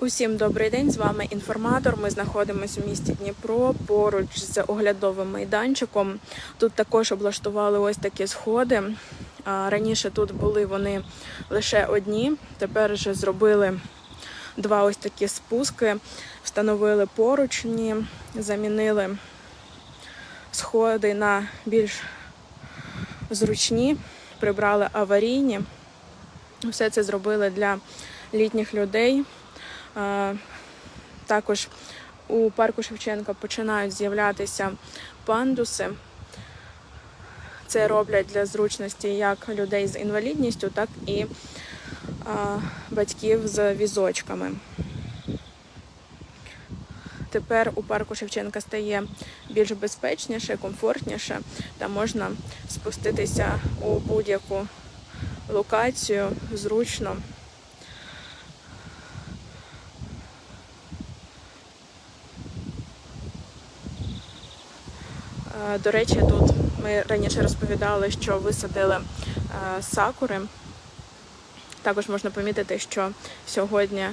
Усім добрий день. З вами інформатор. Ми знаходимося у місті Дніпро поруч з оглядовим майданчиком. Тут також облаштували ось такі сходи. Раніше тут були вони лише одні. Тепер вже зробили два ось такі спуски, встановили поручні, замінили сходи на більш зручні, прибрали аварійні. Все це зробили для літніх людей. Е, Також у парку Шевченка починають з'являтися пандуси. Це роблять для зручності як людей з інвалідністю, так і е, батьків з візочками. Тепер у парку Шевченка стає більш безпечніше, комфортніше та можна спуститися у будь-яку локацію зручно. До речі, тут ми раніше розповідали, що висадили е, сакури. Також можна помітити, що сьогодні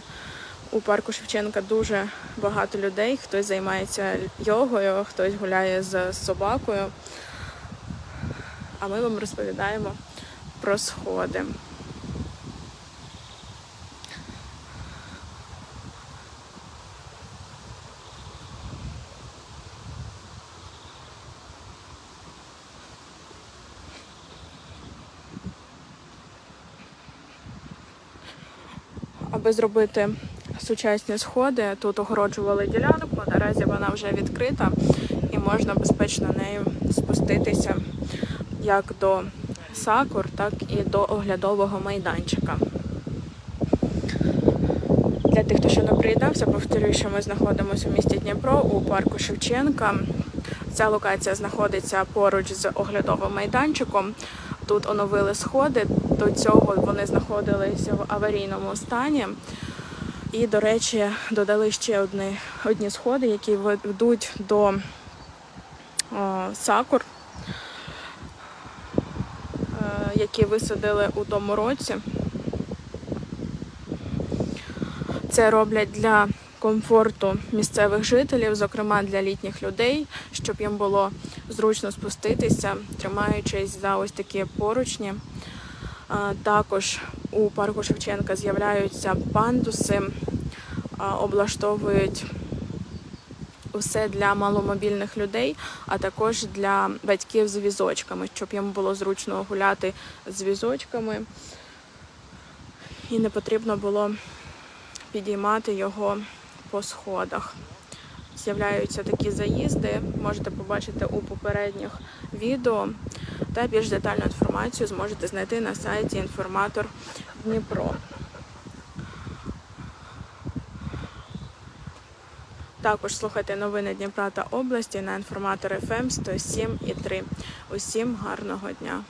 у парку Шевченка дуже багато людей. Хтось займається йогою, хтось гуляє з собакою. А ми вам розповідаємо про сходи. Аби зробити сучасні сходи, тут огороджували ділянку. Наразі вона вже відкрита і можна безпечно нею спуститися як до сакур, так і до оглядового майданчика. Для тих, хто ще не приєднався, повторюю, що ми знаходимося у місті Дніпро у парку Шевченка. Ця локація знаходиться поруч з оглядовим майданчиком. Тут оновили сходи. До цього вони знаходилися в аварійному стані. І, до речі, додали ще одні, одні сходи, які ведуть до о, сакур, е, які висадили у тому році. Це роблять для комфорту місцевих жителів, зокрема для літніх людей, щоб їм було зручно спуститися, тримаючись за ось такі поручні. Також у парку Шевченка з'являються пандуси, облаштовують усе для маломобільних людей, а також для батьків з візочками, щоб їм було зручно гуляти з візочками і не потрібно було підіймати його по сходах. З'являються такі заїзди, можете побачити у попередніх відео. Та більш детальну інформацію зможете знайти на сайті Інформатор Дніпро. Також слухайте новини Дніпра та області на інформатор ФМ 107,3. Усім гарного дня!